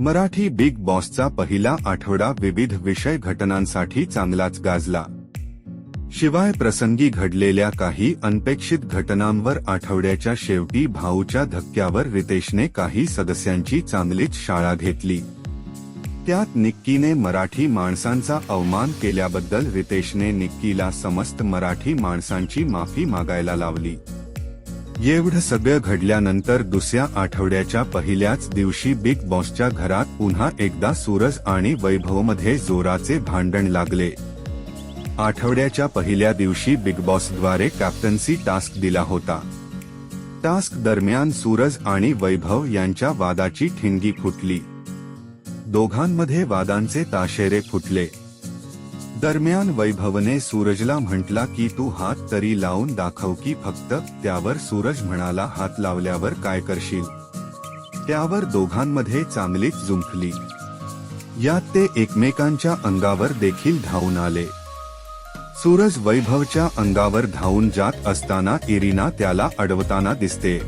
Marathi big बॉसचा पहिला आठवडा विविध विषय घटनांसाठी चांगलाच गाजला. शिवाय प्रसंगी घडलेल्या काही अनपेक्षित घटनांवर आठवड्याच्या शेवटी भाऊच्या धक्क्यावर रितेशने काही सदस्यांची चांगलीच शाळा घेतली. त्यात निक्कीने मराठी माणसांचा अवमान केल्याबद्दल रितेशने निक्कीला समस्त मराठी माणसांची माफी मागायला लावली. एवढं सगळं घडल्यानंतर दुसऱ्या आठवड्याच्या पहिल्याच दिवशी बिग बॉसच्या घरात पुन्हा एकदा सूरज आणि वैभवमध्ये जोराचे भांडण लागले. आठवड्याच्या पहिल्या दिवशी बिग बॉसद्वारे कॅप्टन्सी टास्क दिला होता. टास्क दरम्यान सूरज आणि वैभव यांच्या वादाची ठिणगी फुटली. दोघांमध्ये वादांचे ताशेरे फुटले. दरम्यान वैभवने सूरजला म्हटला की तू हात तरी लावून दाखव की फक्त त्यावर सूरज म्हणाला हात लावल्यावर काय करशील? त्यावर दोघांमध्ये चांगलीच जुंपली यात ते एकमेकांच्या अंगावर देखील धावून आले. सूरज वैभवच्या अंगावर धावून जात असताना इरिना त्याला अडवताना दिसते.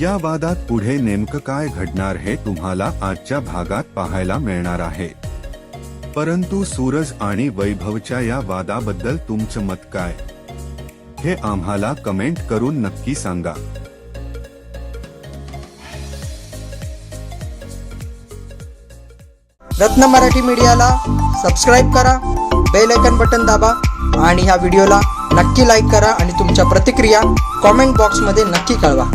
या वादात पुढे नेमकं काय घडणार हे तुम्हाला आजच्या भागात पाहायला मिळणार आहे. परंतु सूरज आणि वैभवच्या या वादाबद्दल तुमचं मत काय? हे आम्हाला कमेंट करून नक्की सांगा. रत्न मराठी मीडियाला सबस्क्राईब करा बेल आयकन बटन दाबा आणि ह्या व्हिडिओला नक्की लाईक करा आणि तुमच्या प्रतिक्रिया कॉमेंट बॉक्समध्ये नक्की कळवा.